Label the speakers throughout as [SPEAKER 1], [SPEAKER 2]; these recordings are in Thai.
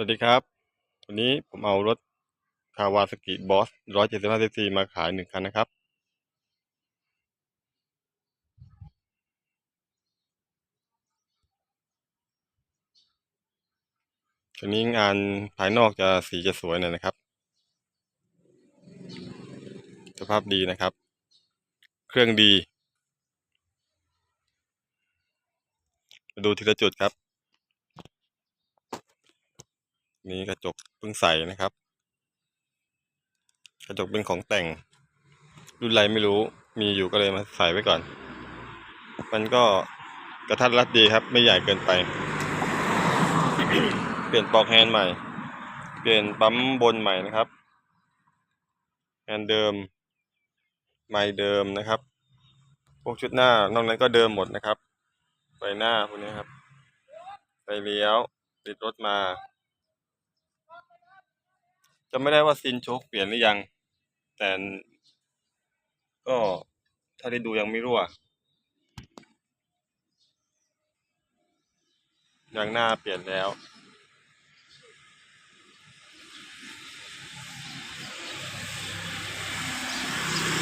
[SPEAKER 1] วัสดีครับ วันนี้ผมเอารถคาวาสกิบอส175ซีซีมาขายหนึ่งคันนะครับคันนี้งานภายนอกจะสีจะสวยหน่อยนะครับ สภาพดีนะครับ เครื่องดี มาดูทีละจุดครับ นี่กระจกเพิ่งใส่นะครับ กระจกเป็นของแต่ง รุ่นไรไม่รู้มีอยู่ก็เลยมาใส่ไว้ก่อน มันก็กระทัดรัดดีครับ ไม่ใหญ่เกินไป เปลี่ยนปลอกแฮนด์ใหม่ เปลี่ยนปั๊มบนใหม่นะครับแฮนด์เดิมไม้เดิมนะครับพวกชุดหน้านอกนั้นก็เดิมหมดนะครับไฟหน้าพวกนี้ครับไฟเลี้ยวติดรถมา จะไม่ได้ว่าซินโชคเปลี่ยนหรือยัง แต่ก็ถ้าได้ดูยังไม่รั่วยางหน้าเปลี่ยนแล้ว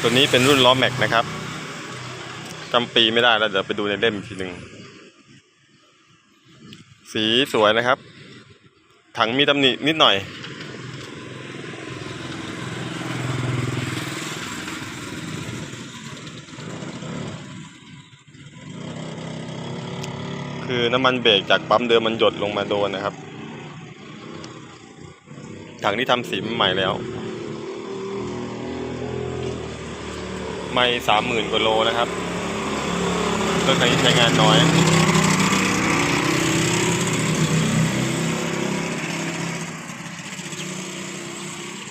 [SPEAKER 1] ตัวนี้เป็นรุ่นล้อแม็กนะครับจำปีไม่ได้แล้วเดี๋ยวไปดูในเล่มอีกทีหนึ่ง สีสวยนะครับ ถังมีตำหนินิดหน่อย น้ำมันเบรกจากปั๊มเดิมมันหยดลงมาโดนนะครับ ถังที่ทำสีใหม่แล้ว ไม่สามหมื่นกว่าโลนะครับรถคันนี้ใช้งานน้อย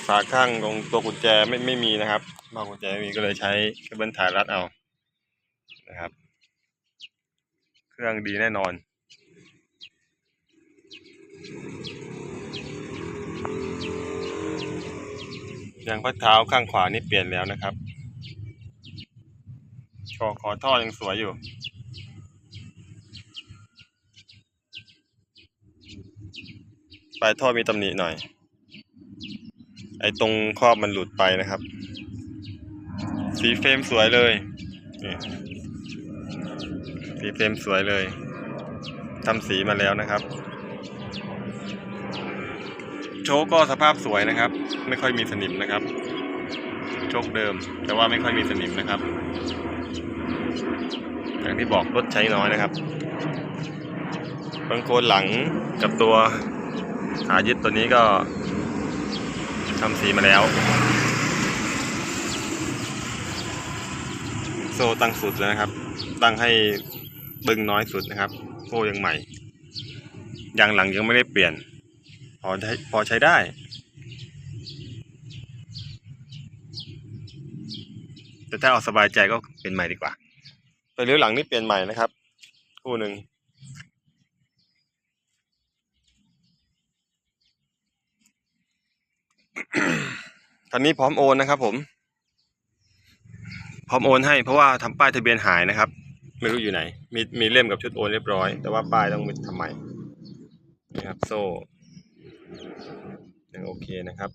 [SPEAKER 1] ฝาข้างตรงตัวกุญแจไม่ไม่มีนะครับมากุญแจไม่มีก็เลยใช้เคเบิลถ่ายรัดเอานะครับ เครื่องดีแน่นอน ยางพักเท้าข้างขวานี่เปลี่ยนแล้วนะครับขอขอท่อยังสวยอยู่ ปลายท่อมีตำหนิหน่อย ไอ้ตรงครอบมันหลุดไปนะครับ สีเฟรมสวยเลย สีเฟรมสวยเลยทำสีมาแล้วนะครับ โชคก็สภาพสวยนะครับ ไม่ค่อยมีสนิมนะครับ โชคเดิม แต่ว่าไม่ค่อยมีสนิมนะครับ อย่างที่บอกรถใช้น้อยนะครับบางโคนหลังกับตัวขายึดตัวนี้ก็ทำสีมาแล้ว โซ่ตั้งสุดแล้วนะครับ ตั้งให้บึงน้อยสุดนะครับโซ่ยังใหม่ ยางหลังยังไม่ได้เปลี่ยน พอใช้พอใช้ได้แต่ถ้าเอาสบายใจก็เป็นใหม่ดีกว่าไฟเลี้ยวหลังนี่เปลี่ยนใหม่นะครับ คู่หนึ่งคันนี้พร้อมโอนนะครับผม พร้อมโอนให้เพราะว่าทำป้ายทะเบียนหายนะครับ ไม่รู้อยู่ไหน มีมีเล่มกับชุดโอนเรียบร้อย แต่ว่าป้ายต้องทำใหม่ นะครับโซ่ยังโอเคนะครับ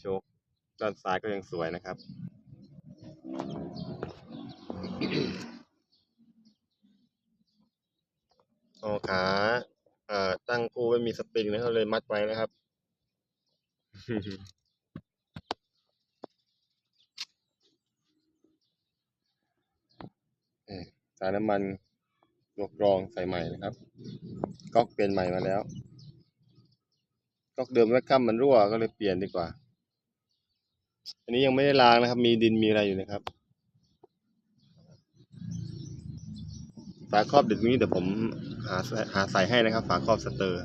[SPEAKER 1] โชคด้านซ้ายก็ยังสวยนะครับ โอขาเอ่อตั้งคู่ไม่มีสปริงนะครับเลยมัดไว้นะครับเอ่อสายน้ำมัน ลวกรองใส่ใหม่นะครับก๊อกเปลี่ยนใหม่มาแล้วก๊อกเดิมแวคคัมมันรั่วก็เลยเปลี่ยนดีกว่า อันนี้ยังไม่ได้ล้างนะครับ มีดินมีอะไรอยู่นะครับฝาครอบเด็ดนี้เดี๋ยวผมหาหาใส่ให้นะครับ ฝาครอบสเตอร์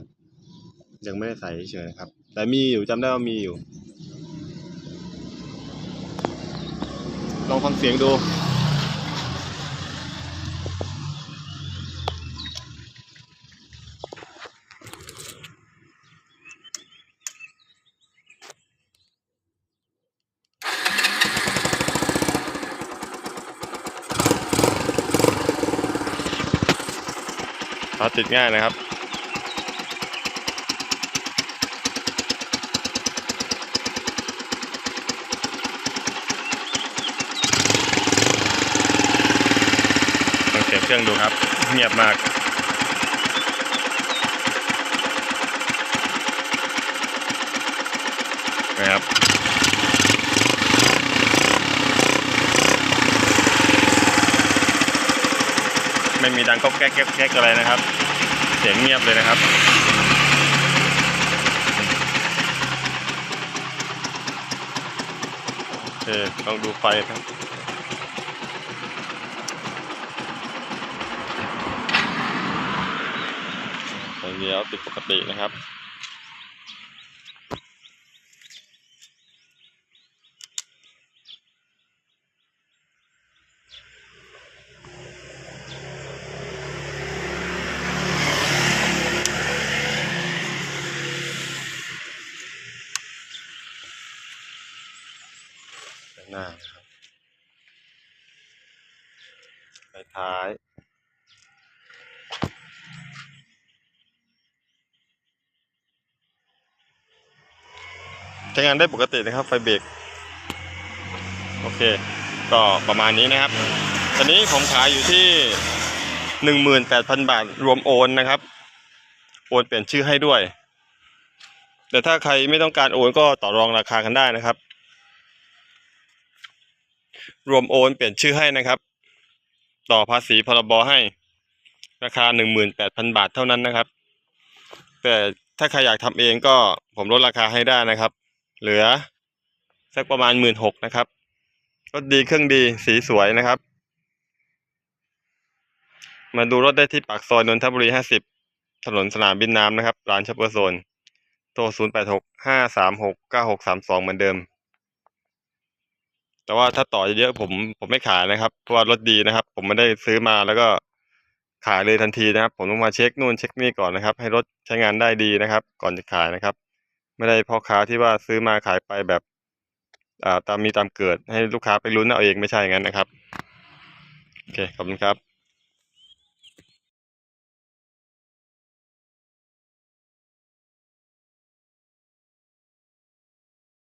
[SPEAKER 1] ยังไม่ได้ใส่เฉยนะครับ แต่มีอยู่จำได้ว่ามีอยู่ ลองฟังเสียงดูาติดง่ายนะครับลองเสียบเครื่องดูครับ เงียบมากนะครับ ไม่มีดังก็แก๊กแก๊กแก๊กอะไรนะครับ เสียงเงียบเลยนะครับ เออลองดูไฟครับไฟเลี้ยวติดปกตินะครับ หน้านะครับไปท้ายใช้งานได้ปกตินะครับ ไฟเบรกโอเค ก็ประมาณนี้นะครับ ตอนนี้ผมขายอยู่ที่หนึ่งหมื่นแปดพันบาท รวมโอนนะครับ โอนเปลี่ยนชื่อให้ด้วย แต่ถ้าใครไม่ต้องการโอนก็ต่อรองราคากันได้นะครับ รวมโอนเปลี่ยนชื่อให้นะครับ ต่อภาษีพรบให้ ราคาหนึ่งหมื่นแปดพันบาทเท่านั้นนะครับ แต่ถ้าใครอยากทำเองก็ผมลดราคาให้ได้นะครับ เหลือสักประมาณหมื่นหกนะครับรถดีเครื่องดีสีสวยนะครับ มาดูรถได้ที่ปากซอยนนทบุรีห้าสิบถนนสนามบินน้ำนะครับ ร้านช็อปเปอร์โซน โทรศูนย์แปดหกห้าสามหกเก้าหกสามสองเหมือนเดิม แต่ว่าถ้าต่อเยอะๆผมผมไม่ขายนะครับเพราะว่ารถดีนะครับ ผมไม่ได้ซื้อมาแล้วก็ขายเลยทันทีนะครับ ผมต้องมาเช็คนู่นเช็คนี่ก่อนนะครับ ให้รถใช้งานได้ดีนะครับ ก่อนจะขายนะครับ ไม่ได้พ่อค้าที่ว่าซื้อมาขายไปแบบอ่าตามมีตามเกิดให้ลูกค้าไปลุ้นเอาเองไม่ใช่งั้นนะครับโอเคขอบคุณครับ